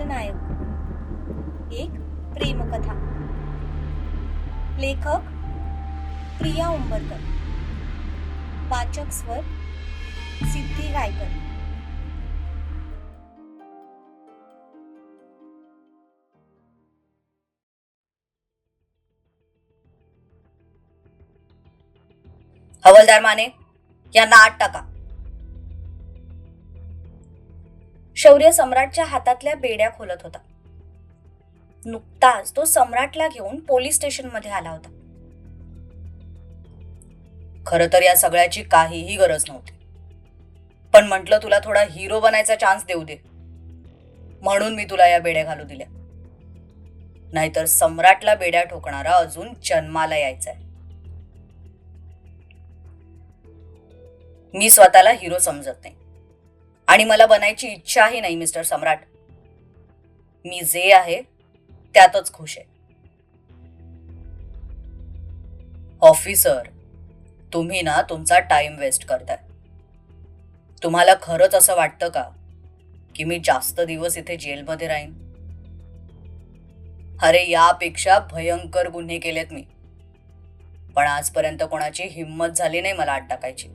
खलनायक एक प्रेमकथा. लेखक प्रिया उंबरकर. वाचक स्वर सिद्धी गायकर. हवलदार माने यांना आत टाका शौर्य सम्राटच्या हातातल्या बेड्या खोलत होता. नुकताच तो सम्राटला घेऊन पोलीस स्टेशनमध्ये आला होता. खर तर या सगळ्याची काहीही गरज नव्हती. पण म्हटलं तुला थोडा हिरो बनायचा चान्स देऊ दे. म्हणून मी तुला या बेड्या घालू दिल्या. नाहीतर सम्राटला बेड्या ठोकणारा अजून जन्माला यायचा मी स्वतःला हिरो समजत नाही. आणि मला बनायची इच्छाही नाही मिस्टर सम्राट. मी जे आहे त्यातच खुश आहे. ऑफिसर तुम्ही ना तुमचा टाइम वेस्ट करताय. तुम्हाला खरंच असं वाटतं का की मी जास्त दिवस इथे जेलमध्ये राहीन? अरे यापेक्षा भयंकर गुन्हे केलेत मी. पण आजपर्यंत कोणाची हिंमत झाली नाही मला आत टाकायची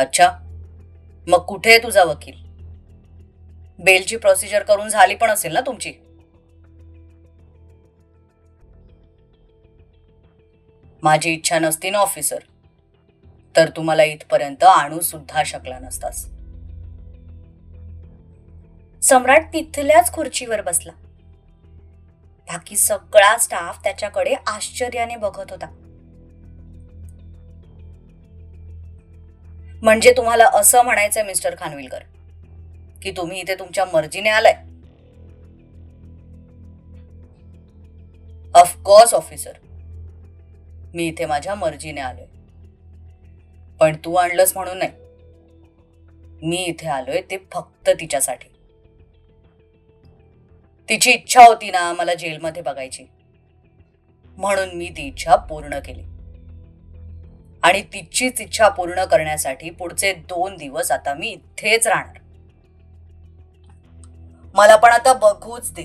अच्छा. मग कुठे आहे तुझा वकील? बेलची प्रोसिजर करून झाली पण असेल ना तुमची? माझी इच्छा नसती ना ऑफिसर तर तुम्हाला इथपर्यंत आणू सुद्धा शकला नसतास. सम्राट तिथल्याच खुर्चीवर बसला. बाकी सगळा स्टाफ त्याच्याकडे आश्चर्याने बघत होता. म्हणजे तुम्हाला असं म्हणायचं मिस्टर खानविलकर. की तुम्ही इथे तुमच्या मर्जीने आलाय. ऑफकोर्स ऑफिसर मी इथे माझ्या मर्जीने आलोय. पण तू आणलंस म्हणून नाही. मी इथे आलोय ते फक्त तिच्यासाठी. तिची इच्छा होती ना मला जेलमध्ये बघायची. म्हणून मी ती इच्छा पूर्ण केली. आणि तिचीच इच्छा पूर्ण करण्यासाठी पुढचे दोन दिवस आता मी इथेच राहणार. मला पण आता बघूच दे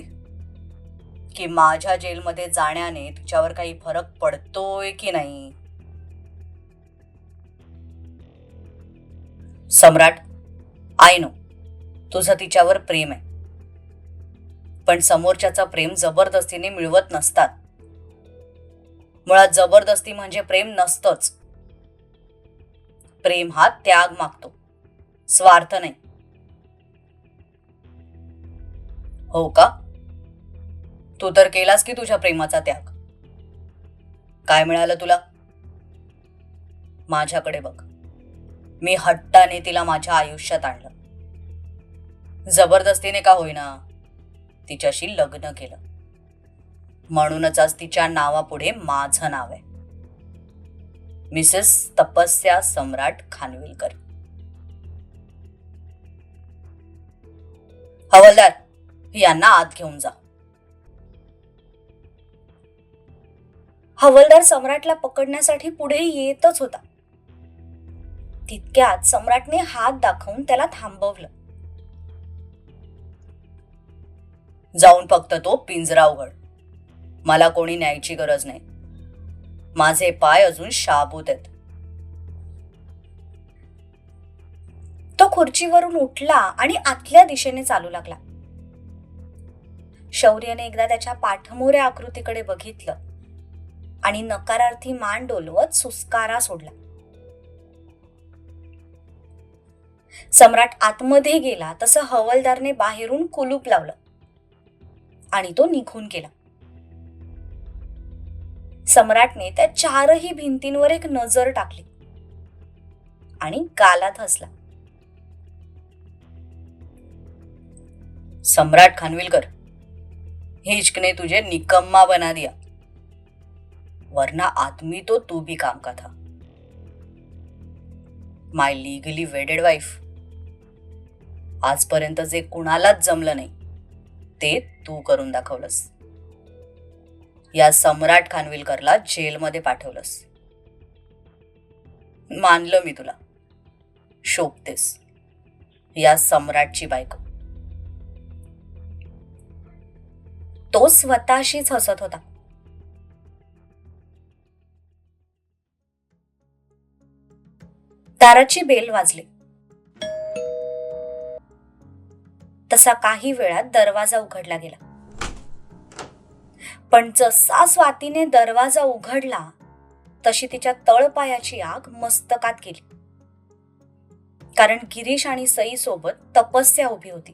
की माझ्या जेलमध्ये जाण्याने तिच्यावर काही फरक पडतोय की नाही. सम्राट आय नो तुझं तिच्यावर प्रेम आहे. पण समोरच्याचा प्रेम जबरदस्तीने मिळवत नसतात. मुळात जबरदस्ती म्हणजे प्रेम नसतंच. प्रेम हा त्याग मागतो. स्वार्थ नाही. हो का? तू तर केलास की तुझ्या प्रेमाचा त्याग. काय मिळालं तुला? माझ्याकडे बघ. मी हट्टाने तिला माझ्या आयुष्यात आणलं. जबरदस्तीने का होईना तिच्याशी लग्न केलं. म्हणूनच आज तिच्या नावापुढे माझं नाव आहे. मिसेस तपस्या सम्राट खानविलकर. हवलदार यांना आत घेऊन जा. हवलदार सम्राटला पकडण्यासाठी पुढे येतच होता. तितक्यात सम्राटने हात दाखवून त्याला थांबवलं. जाऊन फक्त तो पिंजरा उघड. मला कोणी न्यायची गरज नाही. माझे पाय अजून शाबूत आहेत. तो खुर्चीवरून उठला आणि आतल्या दिशेने चालू लागला. शौर्यने एकदा त्याच्या पाठमोऱ्या आकृतीकडे बघितलं आणि नकारार्थी मान डोलवत सुस्कारा सोडला. सम्राट आतमध्ये गेला तसं हवलदारने बाहेरून कुलूप लावलं आणि तो निघून गेला. सम्राटने त्या चारही भिंतींवर एक नजर टाकली. आणि गालात हसला. सम्राट खानविलकर हिचकने तुझे निकम्मा बना दिया. वरना आदमी तो तू भी काम का था. माय लिगली वेडेड वाईफ आजपर्यंत जे कुणालाच जमलं नाही ते तू करून दाखवलंस. या सम्राट खानविलकरला जेलमध्ये पाठवलंस. मानलं मी तुला. शोभतेस. या सम्राटची बायको. तो स्वतःशीच हसत होता. दाराची बेल वाजली. तसा काही वेळात दरवाजा उघडला गेला. पण जसा स्वातीने दरवाजा उघडला तशी तिच्या तळपायाची आग मस्तकात गेली. कारण गिरीश आणि सई सोबत तपस्या उभी होती.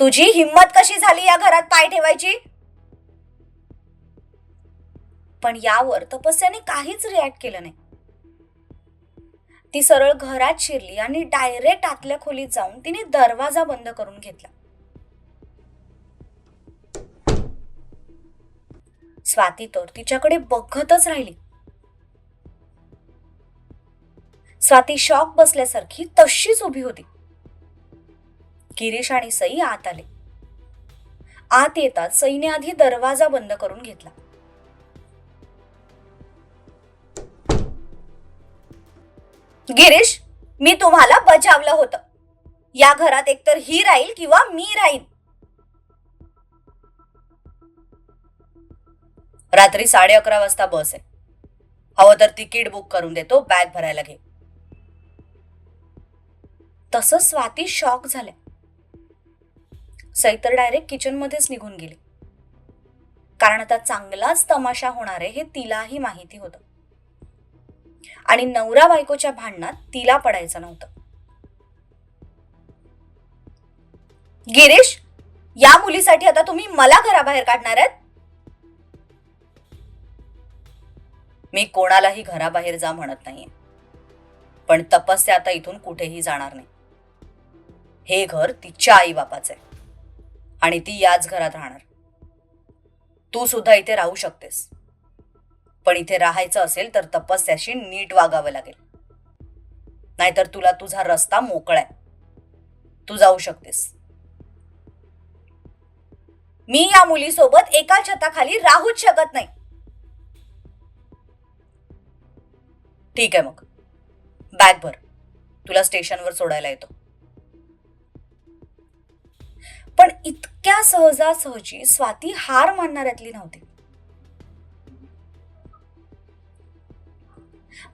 तुझी हिंमत कशी झाली या घरात पाय ठेवायची? पण यावर तपस्याने काहीच रिॲक्ट केलं नाही. ती सरळ घरात शिरली आणि डायरेक्ट आतल्या खोलीत जाऊन तिने दरवाजा बंद करून घेतला. स्वाती तर तिच्याकडे बघतच राहिली. स्वाती शॉक बसल्यासारखी तशीच उभी होती. गिरीश आणि सई आत आले. आत येतात सईने आधी दरवाजा बंद करून घेतला. गिरीश मी तुम्हाला बजावलं होतं. या घरात एकतर ही राहील किंवा मी राहील रात्री साडे अकरा वाजता बस आहे. हवं तर तिकीट बुक करून देतो बॅग भरायला घे. तसं स्वाती शॉक झाल्या. सई तर डायरेक्ट किचन मध्येच निघून गेली. कारण आता चांगलाच तमाशा होणार आहे हे तिलाही माहिती होतं. आणि नवरा बायकोच्या भांडणात तिला पडायचं नव्हतं. गिरीश या मुलीसाठी आता तुम्ही मला घराबाहेर काढणार आहेत? मी कोणालाही घराबाहेर जा म्हणत नाहीये. पण तपस्या आता इथून कुठेही जाणार नाही. हे घर तिच्या आई बापाचं आहे. आणि ती याच घरात राहणार. तू सुद्धा इथे राहू शकतेस. पण इथे राहायचं असेल तर तपस्याशी नीट वागावं लागेल. नाहीतर तुला तुझा रस्ता मोकळा आहे. तू जाऊ शकतेस. मी या मुलीसोबत एका छताखाली राहूच शकत नाही. ठीक आहे मग. बॅग भर. तुला स्टेशनवर सोडायला येतो. पण इतक्या सहजासहजी स्वाती हार मानणाऱ्यातली नव्हती.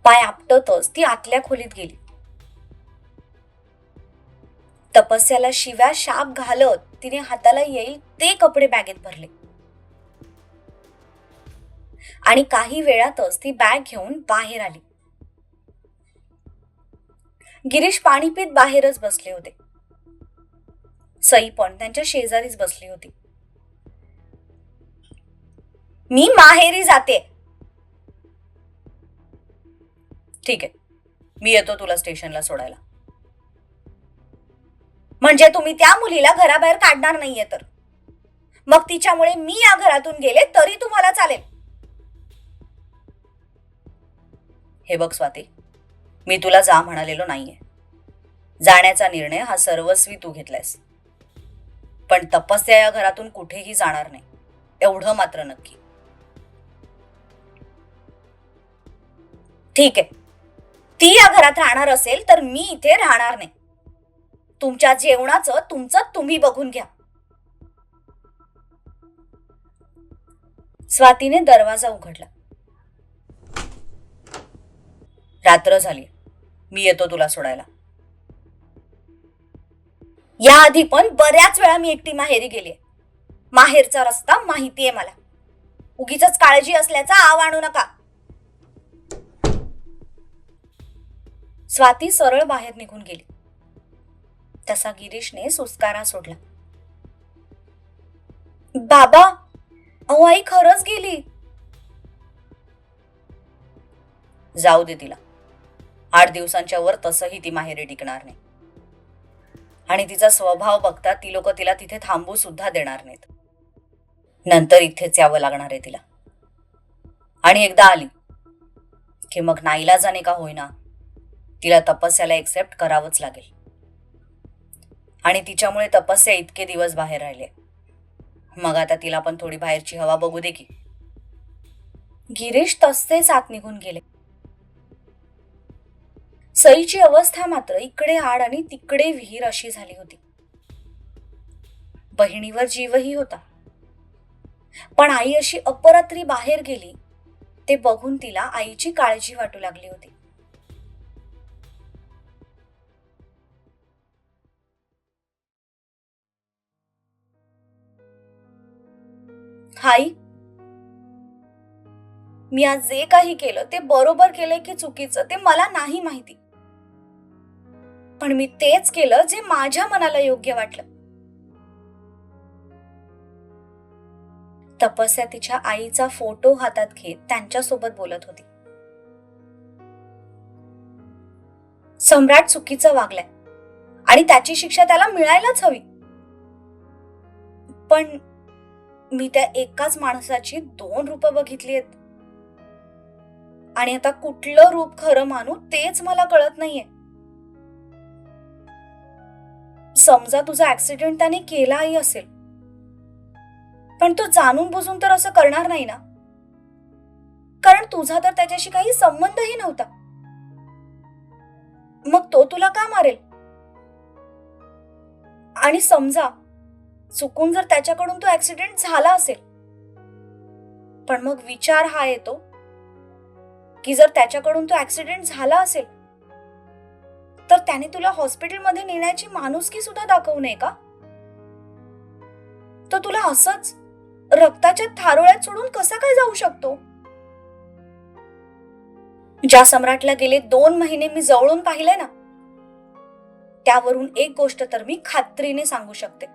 पाय आपटतच ती आतल्या खोलीत गेली. तपस्याला शिव्या शाप घालत तिने हाताला येईल ते कपडे बॅगेत भरले. आणि काही वेळातच ती बॅग घेऊन बाहेर आली. गिरीश पाणी पित बाहेरच बसले होते. सई पण त्यांच्या शेजारीच बसली होती. मी माहेरी जाते. ठीक आहे. मी येतो तुला स्टेशनला सोडायला. म्हणजे तुम्ही त्या मुलीला घराबाहेर काढणार नाहीये तर. मग तिच्यामुळे मी या घरातून गेले तरी तुम्हाला चालेल. हे बघ स्वाती मी तुला जा म्हणालेलो नाहीये. जाण्याचा निर्णय हा सर्वस्वी तू घेतलायस. पण तपस्या या घरातून कुठेही जाणार नाही. एवढं मात्र नक्की. ठीक आहे. ती या घरात राहणार असेल तर मी इथे राहणार नाही. तुमच्या जेवणाचं तुमचं तुम्ही बघून घ्या. स्वातीने दरवाजा उघडला. रात्र झाली. मी येतो तुला सोडायला. याआधी पण बऱ्याच वेळा मी एकटी माहेरी गेली माहेरचा रस्ता माहितीये मला. उगीच काळजी असल्याचा आव आणू नका. स्वाती सरळ बाहेर निघून गेली. तसा गिरीशने सुस्कारा सोडला. बाबा अहो आई खरंच गेली. जाऊ दे तिला. आठ दिवसांच्या वर तसंही ती माहेरी टिकणार नाही. आणि तिचा स्वभाव बघता ती लोक तिला तिथे थांबू सुद्धा देणार नाहीत. नंतर इथेच यावं लागणार आहे तिला. आणि एकदा आली की मग नाईलाजाने का होईना तिला तपस्याला एक्सेप्ट करावंच लागेल. आणि तिच्यामुळे तपस्या इतके दिवस बाहेर राहिले. मग आता तिला पण थोडी बाहेरची हवा बघू दे की. गिरीश तसेच आत निघून गेले. सईची अवस्था मात्र इकडे आड आणि तिकडे विहीर अशी झाली होती. बहिणीवर जीवही होता. पण आई अशी अपरात्री बाहेर गेली ते बघून तिला आईची काळजी वाटू लागली होती. हाय मी आज जे काही केलं ते बरोबर केलंय की चुकीचं ते मला नाही माहिती. पण मी तेच केलं जे माझ्या मनाला योग्य वाटलं. तपस्या तिच्या आईचा फोटो हातात घेत त्यांच्यासोबत बोलत होती. सम्राट चुकीचं वागलाय आणि त्याची शिक्षा त्याला मिळायलाच हवी. पण मी त्या एकाच माणसाची दोन रूप बघितली आहेत. आणि आता कुठलं रूप खरं मानू तेच मला कळत नाहीये. समजा तुझा ऍक्सिडेंट त्याने केलाही असेल. पण तो जाणून बुजून तर असं करणार नाही ना? कारण तुझा तर त्याच्याशी काही संबंधही नव्हता. मग तो तुला का मारेल? आणि समजा चुकून जर त्याच्याकडून तो ऍक्सिडेंट झाला असेल पण मग विचार हा येतो की जर त्याच्याकडून तो ऍक्सिडेंट झाला असेल तर त्याने तुला हॉस्पिटलमध्ये नेण्याची माणुसकी सुद्धा दाखवू नये का? तर तुला असंच रक्ताच्या थारोळ्यात सोडून कसा काय जाऊ शकतो? ज्या सम्राटला गेले दोन महिने मी जवळून पाहिले ना त्यावरून एक गोष्ट तर मी खात्रीने सांगू शकते.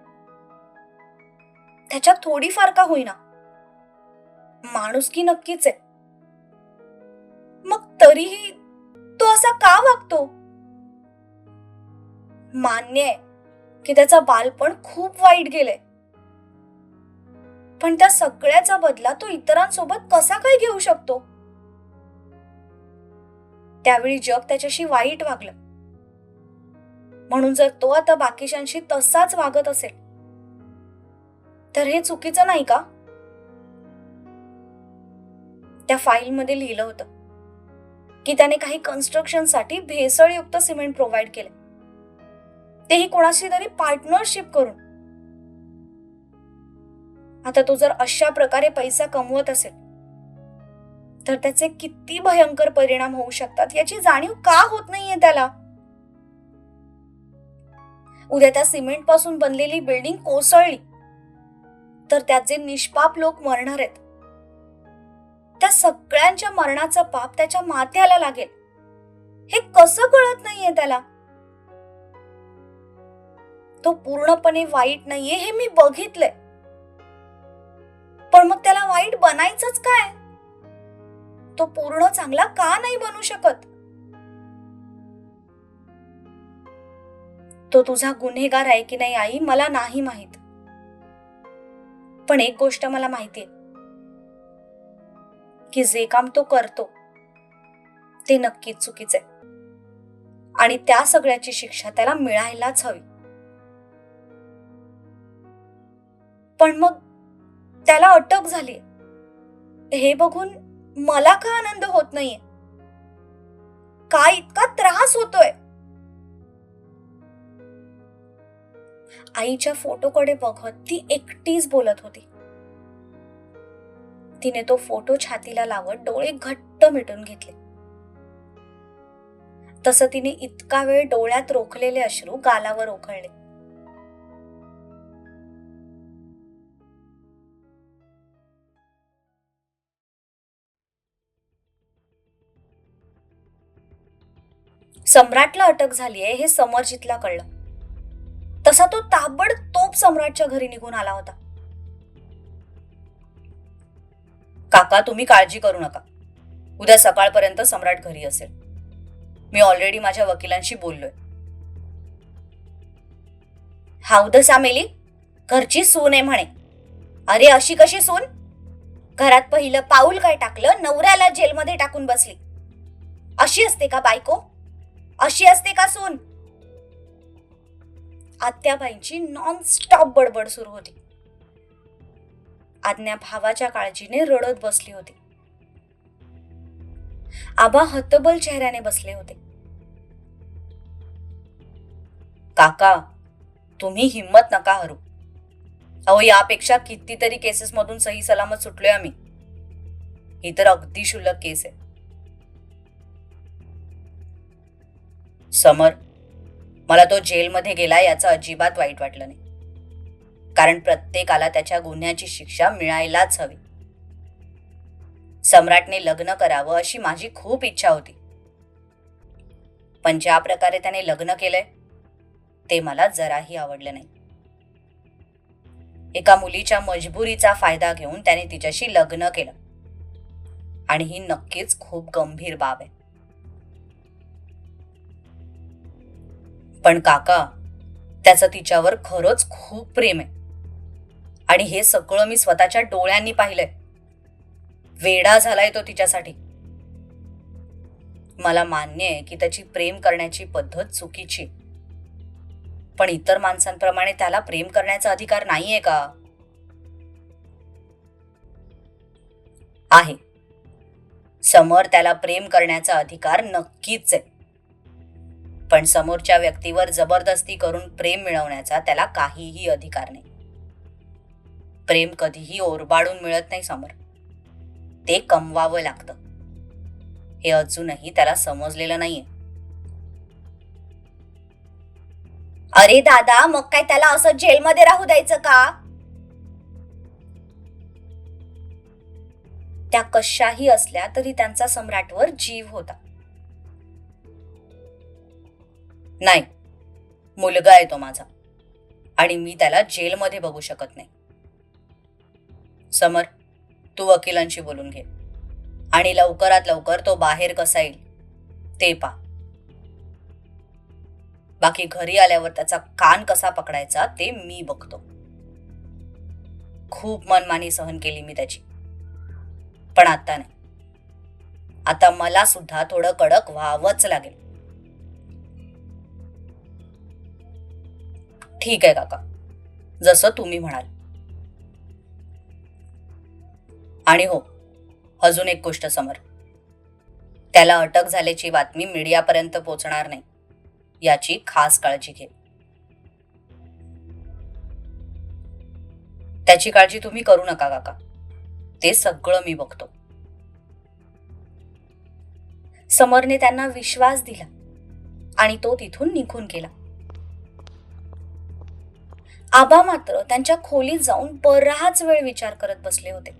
त्याच्यात थोडीफार का होईना? माणुसकी नक्कीच आहे. मग तरीही तो असा का वागतो? मान्य आहे की त्याचा बालपण खूप वाईट गेलंय. पण त्या सगळ्याचा बदला तो इतरांसोबत कसा काय घेऊ शकतो? त्यावेळी जग त्याच्याशी वाईट वागलं. म्हणून जर तो आता बाकीच्यांशी तसाच वागत असेल तर हे चुकीचं नाही का? त्या फाईलमध्ये लिहिलं होतं की त्याने काही कन्स्ट्रक्शनसाठी भेसळयुक्त सिमेंट प्रोव्हाइड केले तेही कोणाशी तरी पार्टनरशिप करून. आता तो जर अशा प्रकारे पैसा कमवत असेल तर त्याचे किती भयंकर परिणाम होऊ शकतात याची जाणीव का होत नाहीये त्याला? उद्या त्या सिमेंटपासून बनलेली बिल्डिंग कोसळली तर त्यात जे निष्पाप लोक मरणार आहेत. त्या सगळ्यांच्या मरणाचं पाप त्याच्या मात्याला लागेल. हे कसं कळत नाहीये त्याला? तो पूर्णपणे वाईट नाहीये हे मी बघितलंय. पण मग त्याला वाईट बनायचंच काय? तो पूर्ण चांगला का नाही बनू शकत? तो तुझा गुन्हेगार आहे की नाही आई मला नाही माहीत. पण एक गोष्ट मला माहितीये की जे काम तो करतो ते नक्कीच चुकीचे आणि त्या सगळ्याची शिक्षा त्याला मिळायलाच हवी. पण मग त्याला अटक झाली. हे बघून मला का आनंद होत नाहीये? का इतका त्रास होतोय? आईच्या फोटोकडे बघत ती एकटीच बोलत होती. तिने तो फोटो छातीला लावत डोळे घट्ट मिटून घेतले. तसं तिने इतका वेळ डोळ्यात रोखलेले अश्रू गालावर ओखळले. सम्राटला अटक झाली आहे हे समरजितला कळलं. तसा तो ताबडतोब सम्राटच्या घरी निघून आला होता. काका तुम्ही काळजी करू नका. उद्या सकाळपर्यंत सम्राट घरी असेल. मी ऑलरेडी माझ्या वकिलांशी बोललोय. हावद सामेली घरची सून आहे म्हणे. अरे अशी कशी सून? घरात पहिलं पाऊल काय टाकलं? नवऱ्याला जेलमध्ये टाकून बसली. अशी असते का बायको? अशी असते का सून? आत्याबाईंची नॉन स्टॉप बडबड सुरू होती. आज्ञा भावाच्या काळजीने रडत बसली होती. आबा हतबल चेहऱ्याने बसले होते. काका तुम्ही हिंमत नका हरू. अहो यापेक्षा कितीतरी केसेस मधून सही सलामत सुटलोय आम्ही. ही तर अगदी शुल्लक केस आहे. समर. मला तो जेलमध्ये गेला याचं अजिबात वाईट वाटलं नाही. कारण प्रत्येकाला त्याच्या गुन्ह्याची शिक्षा मिळायलाच हवी. सम्राटने लग्न करावं अशी माझी खूप इच्छा होती. पण ज्या प्रकारे त्याने लग्न केलंय ते मला जराही आवडलं नाही. एका मुलीच्या मजबुरीचा फायदा घेऊन त्याने तिच्याशी लग्न केलं. आणि ही नक्कीच खूप गंभीर बाब आहे. पण काका त्याचं तिच्यावर खरंच खूप प्रेम आहे. आणि हे सगळं मी स्वतःच्या डोळ्यांनी पाहिलंय. वेडा झालाय तो तिच्यासाठी. मला मान्य आहे की त्याची प्रेम करण्याची पद्धत चुकीची पण इतर माणसांप्रमाणे त्याला प्रेम करण्याचा अधिकार नाहीये का? आहे. समोर त्याला प्रेम करण्याचा अधिकार नक्कीच आहे. पण समोरच्या व्यक्तीवर जबरदस्ती करून प्रेम मिळवण्याचा त्याला काहीही अधिकार नाही. प्रेम कधीही ओरबाडून मिळत नाही समोर. ते कमवावं लागतं. हे अजूनही त्याला समजलेलं नाहीये. अरे दादा मग काय त्याला असं जेलमध्ये राहू द्यायचं का? त्या कशाही असल्या तरी त्यांचा सम्राटवर जीव होता. नाही. मुलगा आहे तो माझा. आणि मी त्याला जेलमध्ये बघू शकत नाही. समर तू वकिलांशी बोलून घे. आणि लवकरात लवकर तो बाहेर कसा येईल ते पा. बाकी घरी आल्यावर त्याचा कान कसा पकडायचा ते मी बघतो. खूप मनमानी सहन केली मी त्याची. पण आता नाही. आता मला सुद्धा थोडं कडक व्हावंच लागेल. ठीक आहे काका. जसं तुम्ही म्हणाल. आणि हो अजून एक गोष्ट समर. त्याला अटक झाल्याची बातमी मीडियापर्यंत पोहोचणार नाही याची खास काळजी घे. त्याची काळजी तुम्ही करू नका काका. ते सगळं मी बघतो. समरने त्यांना विश्वास दिला आणि तो तिथून निघून गेला. आबा मात्र त्यांच्या खोलीत जाऊन बराच वेळ विचार करत बसले होते.